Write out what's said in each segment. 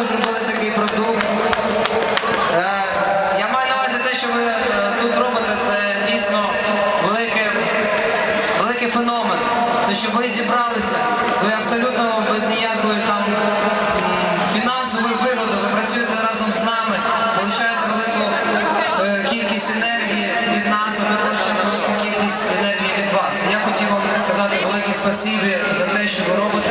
ви зробили такий продукт. Е, я маю на увазі те, що ви е, тут робите, це дійсно великий, великий феномен. Те, що ви зібралися, ви абсолютно без ніякої там фінансової вигоди, ви працюєте разом з нами, получаєте велику е, кількість енергії від нас, ми получаємо велику кількість енергії від вас. Я хотів вам сказати велике спасибі за те, що ви робите.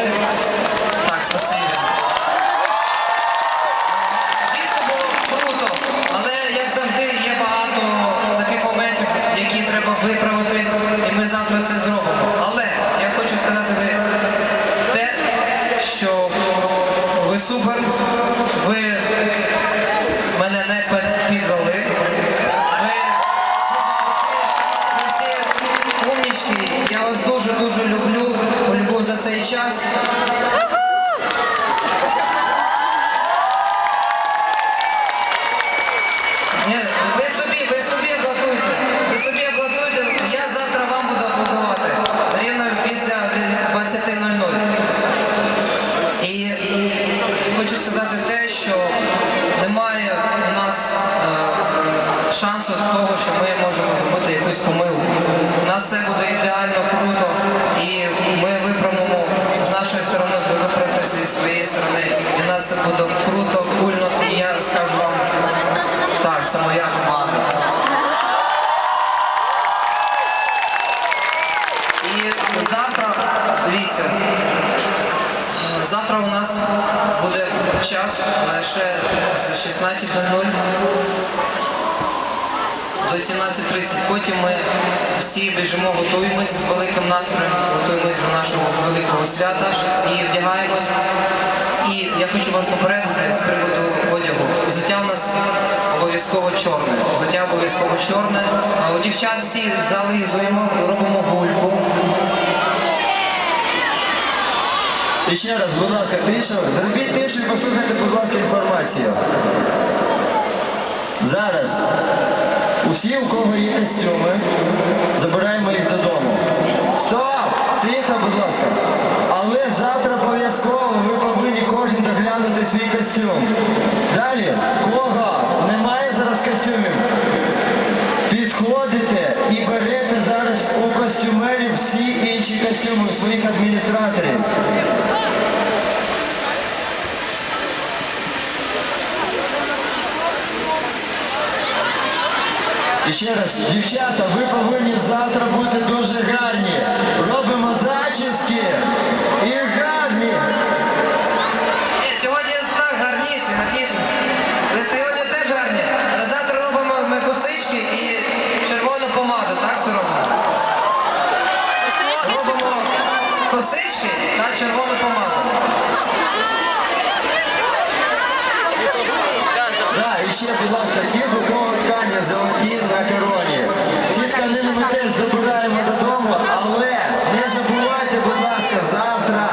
часі. Ви собі, ви собі облатуйте. Ви собі облатуйте. Я завтра вам буду аплодувати. Рівно після 20.00. І, хочу сказати те, що немає у нас е, шансу того, що ми можемо зробити якусь помилку. У нас все буде ідеально круто, і ми виправимо своєї сторони. І у нас все буде круто, кульно. І я скажу вам, так, це моя команда. І завтра, дивіться, завтра у нас буде час лише з 16.00 до 17.30. Потім ми всі біжимо, готуємось з великим настроєм, готуємось до нашого великого свята і вдягаємось. Хочу вас попередити з приводу одягу. Взуття у нас обов'язково чорне. Взуття обов'язково чорне. У дівчат всі зализуємо, робимо гульку. І ще раз, будь ласка, тишу. Зробіть тишу і послухайте, будь ласка, інформацію. Зараз усі, у кого є костюми, забираємо їх додому. Стоп! Тихо, будь ласка. Але завтра обов'язково костюм. Далі, в кого немає зараз костюмів, підходите і берете зараз у костюмерів всі інші костюми у своїх адміністраторів. І ще раз, дівчата, ви повинні косички та червону помаду. Да, і ще, будь ласка, ті у кого ткання золоті на короні. Ці тканини ми теж забираємо додому, але не забувайте, будь ласка, завтра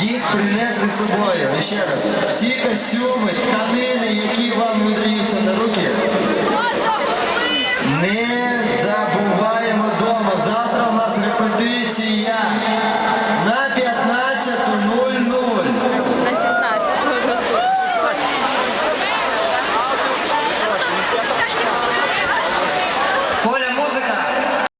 їх принести з собою. І ще раз, всі костюми, ткани.